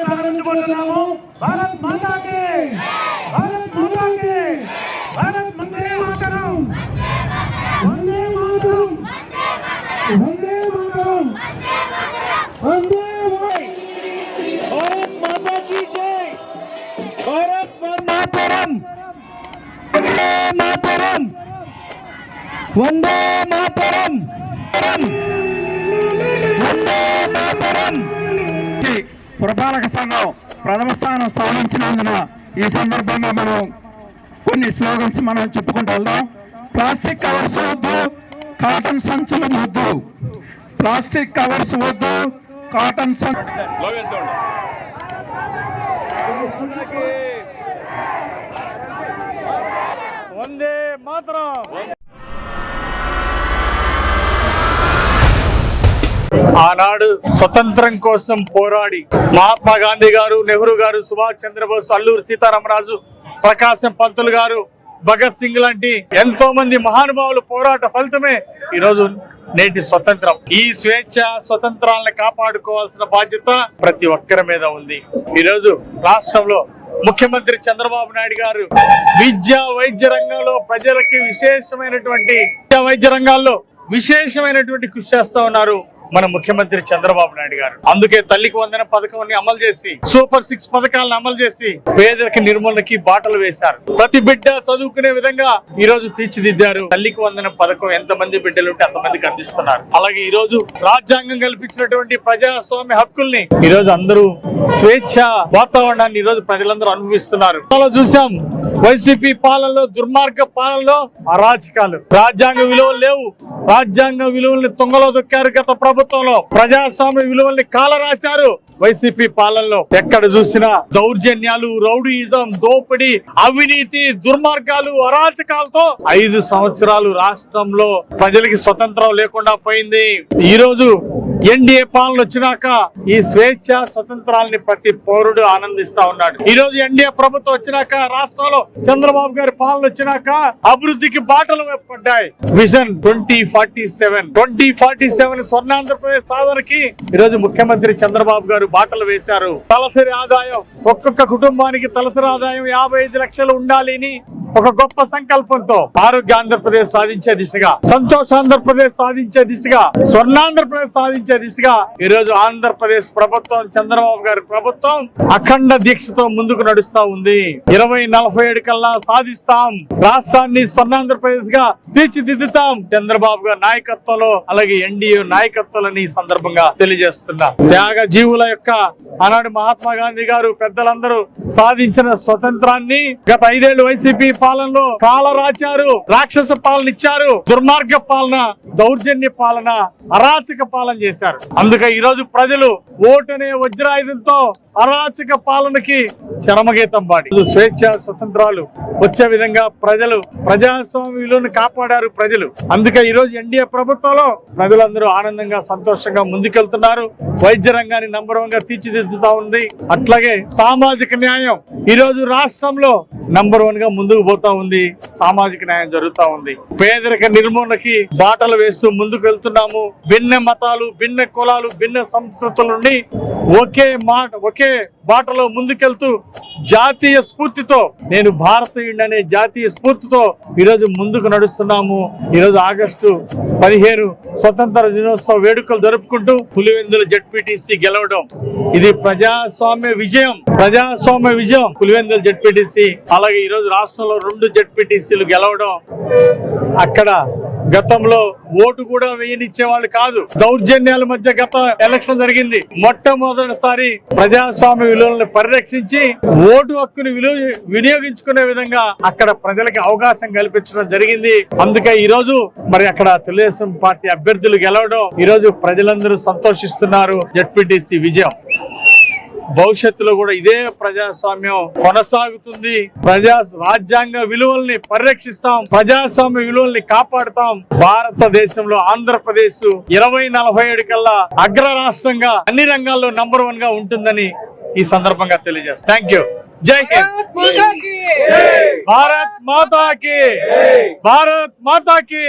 కాంగ్రెస్ కోరుతున్నాము భారత్ మాతాకి భారత్ మాతాకి భారత్ వందే మాతరం వందే మాతరం వందే మాతరం వందే భారత్ మాతా కీ జై భారత్ మాతరం వందే మాతరం వందే మాతరం పురపాలక సంఘం ప్రథమ స్థానం సాధించినందున ఈ సందర్భంగా మనం కొన్ని స్లోగన్స్ మనం చెప్పుకుంటూ వెళ్దాం. ప్లాస్టిక్ కవర్స్ వద్దు కాటన్ సంచులు వద్దు. ప్లాస్టిక్ కవర్స్ వద్దు కాటన్ సంచులు వందే మాతరం. ఆనాడు స్వతంత్రం కోసం పోరాడి మహాత్మా గాంధీ గారు నెహ్రూ గారు సుభాష్ చంద్రబోస్ అల్లూరు సీతారామరాజు ప్రకాశం పంతులు గారు భగత్ సింగ్ లాంటి ఎంతో మంది మహానుభావులు పోరాట ఫలితమే ఈరోజు నేటి స్వతంత్రం. ఈ స్వేచ్ఛ స్వతంత్రాలను కాపాడుకోవాల్సిన బాధ్యత ప్రతి ఒక్కరి మీద ఉంది. ఈరోజు రాష్ట్రంలో ముఖ్యమంత్రి చంద్రబాబు నాయుడు గారు విద్యా వైద్య రంగంలో ప్రజలకి విశేషమైనటువంటి విద్యా వైద్య రంగాల్లో విశేషమైనటువంటి కృషి చేస్తా ఉన్నారు. మన ముఖ్యమంత్రి చంద్రబాబు నాయుడు గారు. అందుకే తల్లికి వందన పథకాన్ని అమలు చేసి సూపర్ సిక్స్ పథకాలను అమలు చేసి పేదలకి నిర్మూలనకి బాటలు వేశారు. ప్రతి బిడ్డ చదువుకునే విధంగా ఈ రోజు తీర్చిదిద్దారు. తల్లికి వందన పథకం ఎంత మంది బిడ్డలు ఉంటే అంతమందికి అందిస్తున్నారు. అలాగే ఈ రోజు రాజ్యాంగం కల్పించినటువంటి ప్రజాస్వామ్య హక్కుల్ని ఈ రోజు అందరూ స్వేచ్ఛ వాతావరణాన్ని ఈ రోజు ప్రజలందరూ అనుభవిస్తున్నారు. చూసాం వైసీపీ పాలనలో దుర్మార్గ పాలనలో అరాచకాలు. రాజ్యాంగ విలువలు లేవు. రాజ్యాంగ విలువల్ని తుంగలో దొక్కారు గత ప్రభుత్వంలో. ప్రజాస్వామ్య విలువల్ని కాలరాశారు వైసీపీ పాలనలో. ఎక్కడ చూసినా దౌర్జన్యాలు రౌడీయిజం దోపిడీ అవినీతి దుర్మార్గాలు అరాచకాలతో ఐదు సంవత్సరాలు రాష్ట్రంలో ప్రజలకి స్వతంత్రం లేకుండా పోయింది. ఈ రోజు ఎన్డీఏ పాలన వచ్చినాక ఈ స్వేచ్ఛ స్వతంత్రాలని ప్రతి పౌరుడు ఆనందిస్తా ఉన్నాడు. ఈ రోజు ఎన్డీఏ ప్రభుత్వం వచ్చినాక రాష్ట్రంలో చంద్రబాబు గారి పాలన వచ్చినాక అభివృద్ధికి బాటలు పడ్డాయి. Vision twenty forty seven. Twenty forty seven Swarnandhra Pradesh సాధనకి ఈ రోజు ముఖ్యమంత్రి చంద్రబాబు గారు బాటలు వేశారు. తలసరి ఆదాయం ఒక్కొక్క కుటుంబానికి తలసరి ఆదాయం యాభై ఐదు లక్షలు ఉండాలి ఒక గొప్ప సంకల్పంతో ఆరోగ్య ఆంధ్రప్రదేశ్ సాధించే దిశగా సంతోష ఆంధ్రప్రదేశ్ సాధించే దిశగా స్వర్ణాంధ్రప్రదేశ్ సాధించే దిశగా ఈ రోజు ఆంధ్రప్రదేశ్ ప్రభుత్వం చంద్రబాబు గారి ప్రభుత్వం అఖండ దీక్షతో ముందుకు నడుస్తా ఉంది. ఇరవై నలభై ఏడు కల్లా సాధిస్తాం. రాష్ట్రాన్ని స్వర్ణాంధ్రప్రదేశ్గా తీర్చిదిద్దుతాం. చంద్రబాబు గారి నాయకత్వంలో అలాగే ఎన్డీఏ నాయకత్వంలో ఈ సందర్భంగా తెలియజేస్తున్నా. త్యాగ జీవుల యొక్క ఆనాడు మహాత్మా గాంధీ గారు పెద్దలందరూ సాధించిన స్వతంత్రాన్ని గత ఐదేళ్ళు వైసీపీ పాలనలో కాలరాచారు రాక్షస పాలన ఇచ్చారు దుర్మార్గ పాలన దౌర్జన్య పాలన అరాచక పాలన చేశారు. అందుకే ఈ రోజు ప్రజలు ఓటనే వజ్రాయుధంతో అరాచక పాలనకి చరమగీతం పాడి. స్వేచ్ఛ స్వతంత్రాలు వచ్చే విధంగా ప్రజలు ప్రజాస్వామ్య విలువను కాపాడారు ప్రజలు. అందుకే ఈ రోజు ఎన్డీఏ ప్రభుత్వంలో ప్రజలందరూ ఆనందంగా సంతోషంగా ముందుకెళ్తున్నారు. వైద్య రంగాన్ని నంబర్ వన్గా తీర్చిదిద్దుతా ఉంది. అట్లాగే సామాజిక న్యాయం ఈ రోజు రాష్ట్రంలో నంబర్ వన్గా ముందుకు పోతా ఉంది. సామాజిక న్యాయం జరుగుతా ఉంది. పేదరిక నిర్మూలనకి బాటలు వేస్తూ ముందుకు వెళ్తున్నాము భిన్న మతాలు భిన్న కులాలు భిన్న సంస్కృతుల నుండి ఒకే మాట ఒకే బాటలో ముందుకెళ్తూ జాతీయ స్ఫూర్తితో నేను భారతీయుడనే జాతీయ స్ఫూర్తితో ఈరోజు ముందుకు నడుస్తున్నాము. ఈరోజు ఆగస్టు పదిహేను స్వతంత్ర దినోత్సవ వేడుకలు జరుపుకుంటూ పులివెందుల జడ్పీటీసీ గెలవడం. ఇది ప్రజాస్వామ్య విజయం. ప్రజాస్వామ్య విజయం. పులివెందుల జడ్పీటీసీ అలాగే ఈరోజు రాష్ట్రంలో రెండు జడ్పీటీసీలు గెలవడం. అక్కడ గతంలో ఓటు కూడా వేయనిచ్చే వాళ్ళు కాదు. దౌర్జన్యాల మధ్య గత ఎలక్షన్ జరిగింది. మొట్టమొదటిసారి ప్రజాస్వామ్య విలువలను పరిరక్షించి ఓటు హక్కుని వినియోగించుకునే విధంగా అక్కడ ప్రజలకి అవకాశం కల్పించడం జరిగింది. అందుకే ఈ రోజు మరి అక్కడ తెలుగుదేశం పార్టీ అభ్యర్థులు గెలవడం ఈ రోజు ప్రజలందరూ సంతోషిస్తున్నారు. జడ్పీటీసీ విజయం. భవిష్యత్తులో కూడా ఇదే ప్రజాస్వామ్యం కొనసాగుతుంది. ప్రజా రాజ్యాంగ విలువల్ని పరిరక్షిస్తాం. ప్రజాస్వామ్య విలువల్ని కాపాడుతాం. భారతదేశంలో ఆంధ్రప్రదేశ్ ఇరవై నలభై ఏడు కల్లా అగ్ర రాష్ట్రంగా అన్ని రంగాల్లో నంబర్ వన్గా ఉంటుందని ఈ సందర్భంగా తెలియజేస్తాం. థ్యాంక్ యూ జై హింద్. భారత్ మాతాకి. భారత్ మాతాకి.